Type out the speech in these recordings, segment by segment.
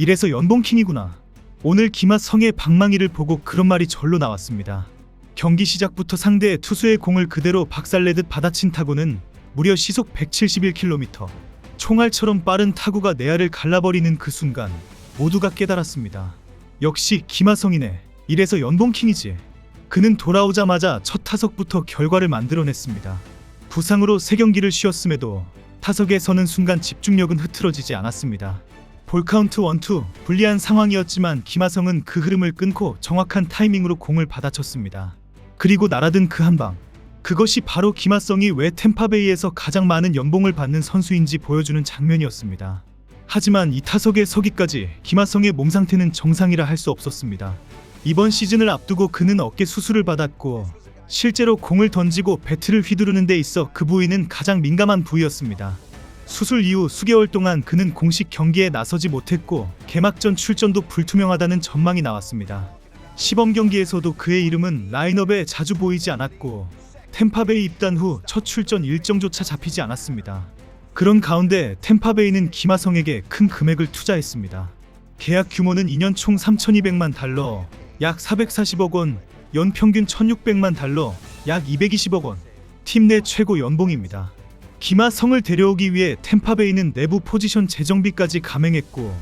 이래서 연봉킹이구나. 오늘 기마성의 방망이를 보고 그런 말이 절로 나왔습니다. 경기 시작부터 상대의 투수의 공을 그대로 박살내듯 받아친 타구는 무려 시속 171km. 총알처럼 빠른 타구가 내야를 갈라버리는 그 순간 모두가 깨달았습니다. 역시 기마성이네. 이래서 연봉킹이지. 그는 돌아오자마자 첫 타석부터 결과를 만들어냈습니다. 부상으로 세 경기를 쉬었음에도 타석에 서는 순간 집중력은 흐트러지지 않았습니다. 볼카운트 원투 불리한 상황이었지만 김하성은 그 흐름을 끊고 정확한 타이밍으로 공을 받아쳤습니다. 그리고 날아든 그 한 방. 그것이 바로 김하성이 왜 템파베이에서 가장 많은 연봉을 받는 선수인지 보여주는 장면이었습니다. 하지만 이 타석에 서기까지 김하성의 몸 상태는 정상이라 할 수 없었습니다. 이번 시즌을 앞두고 그는 어깨 수술을 받았고 실제로 공을 던지고 배트를 휘두르는 데 있어 그 부위는 가장 민감한 부위였습니다. 수술 이후 수개월 동안 그는 공식 경기에 나서지 못했고 개막전 출전도 불투명하다는 전망이 나왔습니다. 시범 경기에서도 그의 이름은 라인업에 자주 보이지 않았고 템파베이 입단 후 첫 출전 일정조차 잡히지 않았습니다. 그런 가운데 템파베이는 김하성에게 큰 금액을 투자했습니다. 계약 규모는 2년 총 3,200만 달러, 약 440억 원, 연 평균 1,600만 달러, 약 220억 원. 팀 내 최고 연봉입니다. 김하성을 데려오기 위해 템파베이는 내부 포지션 재정비까지 감행했고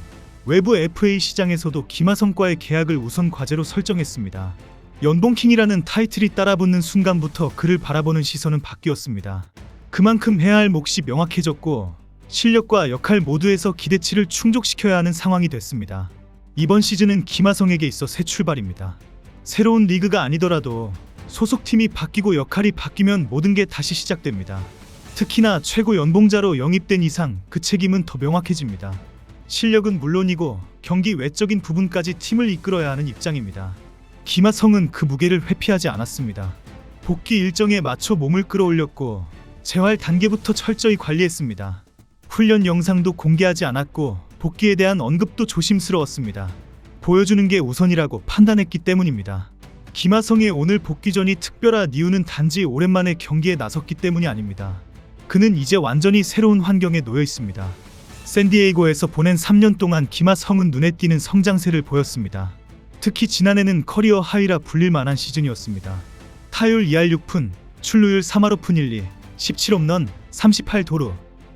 외부 FA 시장에서도 김하성과의 계약을 우선 과제로 설정했습니다. 연봉킹이라는 타이틀이 따라붙는 순간부터 그를 바라보는 시선은 바뀌었습니다. 그만큼 해야 할 몫이 명확해졌고 실력과 역할 모두에서 기대치를 충족시켜야 하는 상황이 됐습니다. 이번 시즌은 김하성에게 있어 새 출발입니다. 새로운 리그가 아니더라도 소속팀이 바뀌고 역할이 바뀌면 모든 게 다시 시작됩니다. 특히나 최고 연봉자로 영입된 이상 그 책임은 더 명확해집니다. 실력은 물론이고 경기 외적인 부분까지 팀을 이끌어야 하는 입장입니다. 김하성은 그 무게를 회피하지 않았습니다. 복귀 일정에 맞춰 몸을 끌어올렸고 재활 단계부터 철저히 관리했습니다. 훈련 영상도 공개하지 않았고 복귀에 대한 언급도 조심스러웠습니다. 보여주는 게 우선이라고 판단했기 때문입니다. 김하성의 오늘 복귀전이 특별한 이유는 단지 오랜만에 경기에 나섰기 때문이 아닙니다. 그는 이제 완전히 새로운 환경에 놓여 있습니다. 샌디에이고에서 보낸 3년 동안 김하성은 눈에 띄는 성장세를 보였습니다. 특히 지난해는 커리어 하이라 불릴 만한 시즌이었습니다. 타율 2할 6푼, 출루율 3할 5푼 1리, 17홈런, 38도루,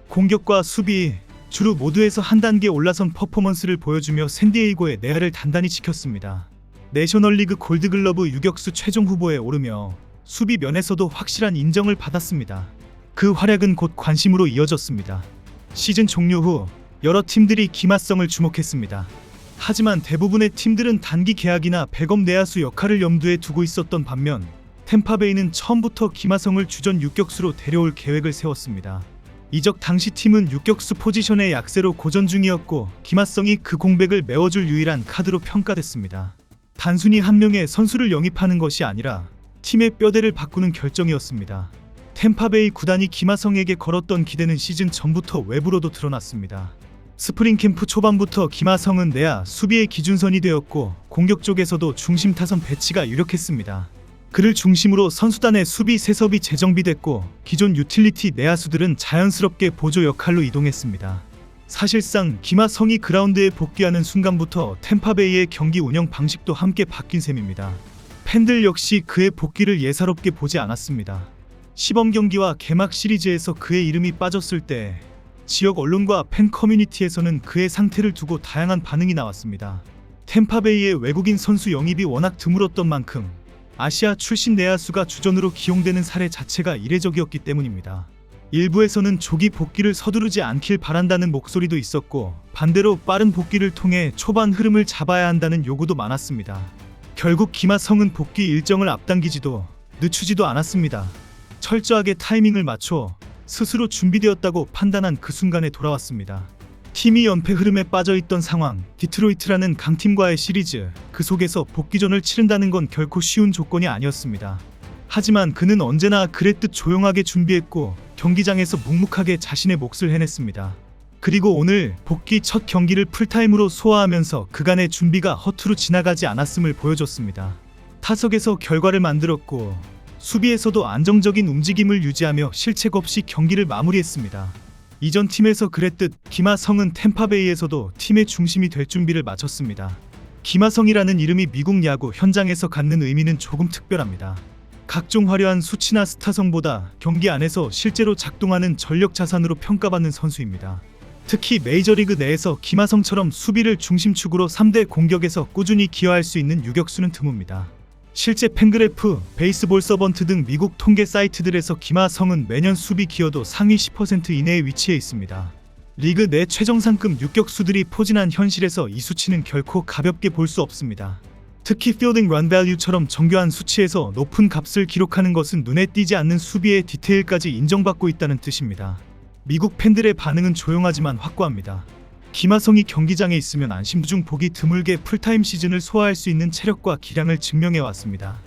공격과 수비 주루 모두에서 한 단계 올라선 퍼포먼스를 보여주며 샌디에이고의 내야를 단단히 지켰습니다. 내셔널리그 골드글러브 유격수 최종 후보에 오르며 수비 면에서도 확실한 인정을 받았습니다. 그 활약은 곧 관심으로 이어졌습니다. 시즌 종료 후 여러 팀들이 김하성을 주목했습니다. 하지만 대부분의 팀들은 단기 계약이나 백업 내야수 역할을 염두에 두고 있었던 반면 템파베이는 처음부터 김하성을 주전 유격수로 데려올 계획을 세웠습니다. 이적 당시 팀은 유격수 포지션의 약세로 고전 중이었고 김하성이 그 공백을 메워줄 유일한 카드로 평가됐습니다. 단순히 한 명의 선수를 영입하는 것이 아니라 팀의 뼈대를 바꾸는 결정이었습니다. 템파베이 구단이 김하성에게 걸었던 기대는 시즌 전부터 외부로도 드러났습니다. 스프링 캠프 초반부터 김하성은 내야 수비의 기준선이 되었고 공격 쪽에서도 중심 타선 배치가 유력했습니다. 그를 중심으로 선수단의 수비 세섭이 재정비됐고 기존 유틸리티 내야수들은 자연스럽게 보조 역할로 이동했습니다. 사실상 김하성이 그라운드에 복귀하는 순간부터 템파베이의 경기 운영 방식도 함께 바뀐 셈입니다. 팬들 역시 그의 복귀를 예사롭게 보지 않았습니다. 시범 경기와 개막 시리즈에서 그의 이름이 빠졌을 때 지역 언론과 팬 커뮤니티에서는 그의 상태를 두고 다양한 반응이 나왔습니다. 템파베이의 외국인 선수 영입이 워낙 드물었던 만큼 아시아 출신 내야수가 주전으로 기용되는 사례 자체가 이례적이었기 때문입니다. 일부에서는 조기 복귀를 서두르지 않길 바란다는 목소리도 있었고 반대로 빠른 복귀를 통해 초반 흐름을 잡아야 한다는 요구도 많았습니다. 결국 김하성은 복귀 일정을 앞당기지도 늦추지도 않았습니다. 철저하게 타이밍을 맞춰 스스로 준비되었다고 판단한 그 순간에 돌아왔습니다. 팀이 연패 흐름에 빠져 있던 상황, 디트로이트라는 강팀과의 시리즈, 그 속에서 복귀전을 치른다는 건 결코 쉬운 조건이 아니었습니다. 하지만 그는 언제나 그랬듯 조용하게 준비했고 경기장에서 묵묵하게 자신의 몫을 해냈습니다. 그리고 오늘 복귀 첫 경기를 풀타임으로 소화하면서 그간의 준비가 허투루 지나가지 않았음을 보여줬습니다. 타석에서 결과를 만들었고 수비에서도 안정적인 움직임을 유지하며 실책 없이 경기를 마무리했습니다. 이전 팀에서 그랬듯 김하성은 템파베이에서도 팀의 중심이 될 준비를 마쳤습니다. 김하성이라는 이름이 미국 야구 현장에서 갖는 의미는 조금 특별합니다. 각종 화려한 수치나 스타성보다 경기 안에서 실제로 작동하는 전력 자산으로 평가받는 선수입니다. 특히 메이저리그 내에서 김하성처럼 수비를 중심축으로 3대 공격에서 꾸준히 기여할 수 있는 유격수는 드뭅니다. 실제 팬그래프, 베이스볼 서번트 등 미국 통계 사이트들에서 김하성은 매년 수비 기여도 상위 10% 이내에 위치해 있습니다. 리그 내 최정상급 유격수들이 포진한 현실에서 이 수치는 결코 가볍게 볼 수 없습니다. 특히 필딩 런 밸류처럼 정교한 수치에서 높은 값을 기록하는 것은 눈에 띄지 않는 수비의 디테일까지 인정받고 있다는 뜻입니다. 미국 팬들의 반응은 조용하지만 확고합니다. 김하성이 경기장에 있으면 안심 중 보기 드물게 풀타임 시즌을 소화할 수 있는 체력과 기량을 증명해 왔습니다.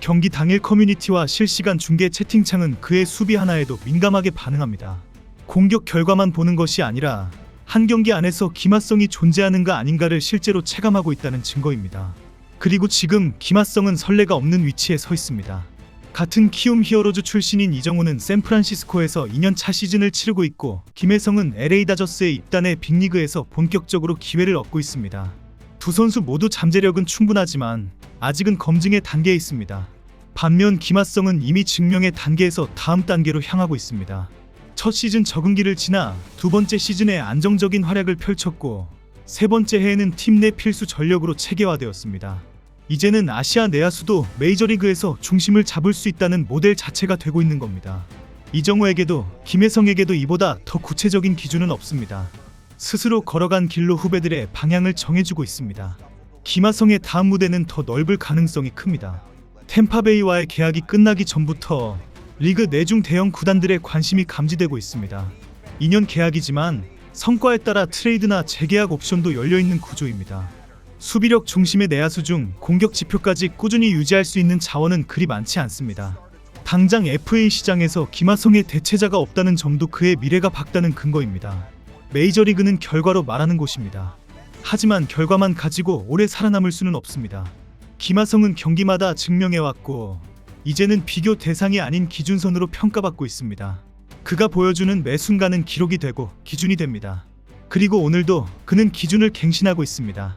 경기 당일 커뮤니티와 실시간 중계 채팅창은 그의 수비 하나에도 민감하게 반응합니다. 공격 결과만 보는 것이 아니라 한 경기 안에서 김하성이 존재하는가 아닌가를 실제로 체감하고 있다는 증거입니다. 그리고 지금 김하성은 설레가 없는 위치에 서 있습니다. 같은 키움 히어로즈 출신인 이정우는 샌프란시스코에서 2년차 시즌을 치르고 있고 김혜성은 LA 다저스에 입단해 빅리그에서 본격적으로 기회를 얻고 있습니다. 두 선수 모두 잠재력은 충분하지만 아직은 검증의 단계에 있습니다. 반면 김하성은 이미 증명의 단계에서 다음 단계로 향하고 있습니다. 첫 시즌 적응기를 지나 두 번째 시즌에 안정적인 활약을 펼쳤고 세 번째 해에는 팀 내 필수 전력으로 체계화되었습니다. 이제는 아시아 내야수도 메이저리그에서 중심을 잡을 수 있다는 모델 자체가 되고 있는 겁니다. 이정우에게도 김혜성에게도 이보다 더 구체적인 기준은 없습니다. 스스로 걸어간 길로 후배들의 방향을 정해주고 있습니다. 김하성의 다음 무대는 더 넓을 가능성이 큽니다. 템파베이와의 계약이 끝나기 전부터 리그 내중 대형 구단들의 관심이 감지되고 있습니다. 2년 계약이지만 성과에 따라 트레이드나 재계약 옵션도 열려 있는 구조입니다. 수비력 중심의 내야수 중 공격 지표까지 꾸준히 유지할 수 있는 자원은 그리 많지 않습니다. 당장 FA 시장에서 김하성의 대체자가 없다는 점도 그의 미래가 밝다는 근거입니다. 메이저리그는 결과로 말하는 곳입니다. 하지만 결과만 가지고 오래 살아남을 수는 없습니다. 김하성은 경기마다 증명해왔고 이제는 비교 대상이 아닌 기준선으로 평가받고 있습니다. 그가 보여주는 매 순간은 기록이 되고 기준이 됩니다. 그리고 오늘도 그는 기준을 갱신하고 있습니다.